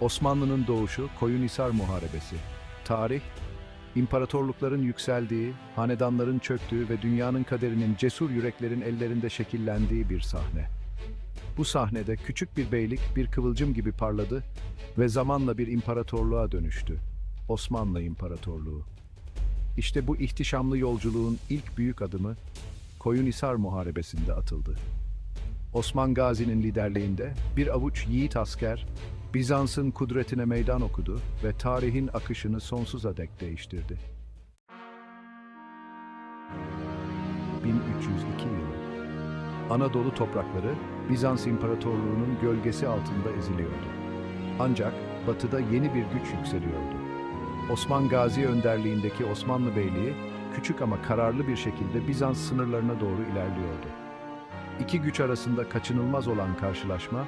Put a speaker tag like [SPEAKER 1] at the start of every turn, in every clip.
[SPEAKER 1] Osmanlı'nın doğuşu Koyunhisar Muharebesi. Tarih, imparatorlukların yükseldiği, hanedanların çöktüğü ve dünyanın kaderinin cesur yüreklerin ellerinde şekillendiği bir sahne. Bu sahnede küçük bir beylik bir kıvılcım gibi parladı ve zamanla bir imparatorluğa dönüştü. Osmanlı İmparatorluğu. İşte bu ihtişamlı yolculuğun ilk büyük adımı Koyunhisar Muharebesi'nde atıldı. Osman Gazi'nin liderliğinde bir avuç yiğit asker Bizans'ın kudretine meydan okudu ve tarihin akışını sonsuza dek değiştirdi. 1302 yılı. Anadolu toprakları Bizans İmparatorluğu'nun gölgesi altında eziliyordu. Ancak batıda yeni bir güç yükseliyordu. Osman Gazi önderliğindeki Osmanlı Beyliği küçük ama kararlı bir şekilde Bizans sınırlarına doğru ilerliyordu. İki güç arasında kaçınılmaz olan karşılaşma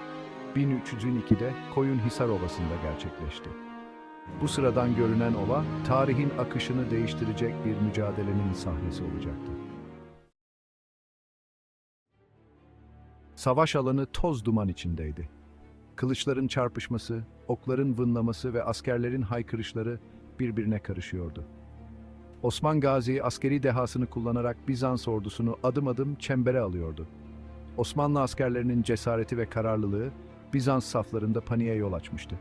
[SPEAKER 1] 1302'de Koyunhisar Ovası'nda gerçekleşti. Bu sıradan görünen ova, tarihin akışını değiştirecek bir mücadelenin sahnesi olacaktı. Savaş alanı toz duman içindeydi. Kılıçların çarpışması, okların vınlaması ve askerlerin haykırışları birbirine karışıyordu. Osman Gazi askeri dehasını kullanarak Bizans ordusunu adım adım çembere alıyordu. Osmanlı askerlerinin cesareti ve kararlılığı Bizans saflarında paniğe yol açmıştı.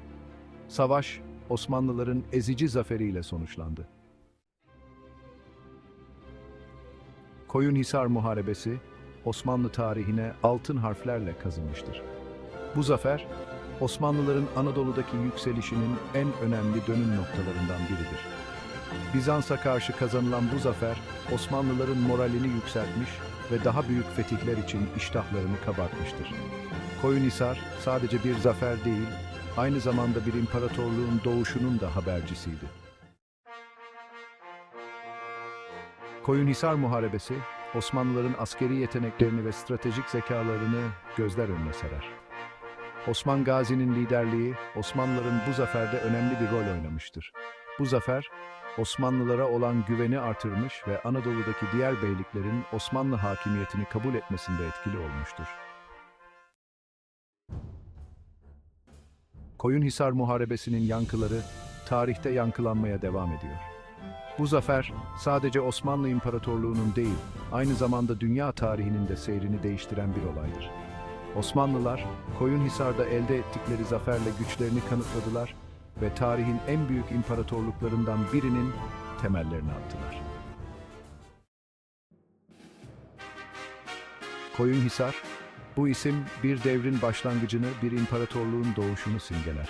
[SPEAKER 1] Savaş, Osmanlıların ezici zaferiyle sonuçlandı. Koyunhisar Muharebesi, Osmanlı tarihine altın harflerle kazınmıştır. Bu zafer, Osmanlıların Anadolu'daki yükselişinin en önemli dönüm noktalarından biridir. Bizans'a karşı kazanılan bu zafer, Osmanlıların moralini yükseltmiş ve daha büyük fetihler için iştahlarını kabartmıştır. Koyunhisar sadece bir zafer değil, aynı zamanda bir imparatorluğun doğuşunun da habercisiydi. Koyunhisar Muharebesi, Osmanlıların askeri yeteneklerini ve stratejik zekalarını gözler önüne serer. Osman Gazi'nin liderliği, Osmanlıların bu zaferde önemli bir rol oynamıştır. Bu zafer, Osmanlılara olan güveni artırmış ve Anadolu'daki diğer beyliklerin Osmanlı hakimiyetini kabul etmesinde etkili olmuştur. Koyunhisar Muharebesi'nin yankıları tarihte yankılanmaya devam ediyor. Bu zafer sadece Osmanlı İmparatorluğu'nun değil, aynı zamanda dünya tarihinin de seyrini değiştiren bir olaydır. Osmanlılar, Koyunhisar'da elde ettikleri zaferle güçlerini kanıtladılar ve tarihin en büyük imparatorluklarından birinin temellerini attılar. Koyunhisar, bu isim bir devrin başlangıcını, bir imparatorluğun doğuşunu simgeler.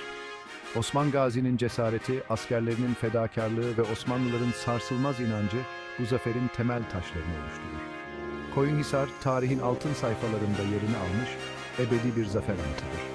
[SPEAKER 1] Osman Gazi'nin cesareti, askerlerinin fedakarlığı ve Osmanlıların sarsılmaz inancı bu zaferin temel taşlarını oluşturur. Koyunhisar, tarihin altın sayfalarında yerini almış, ebedi bir zafer anıtıdır.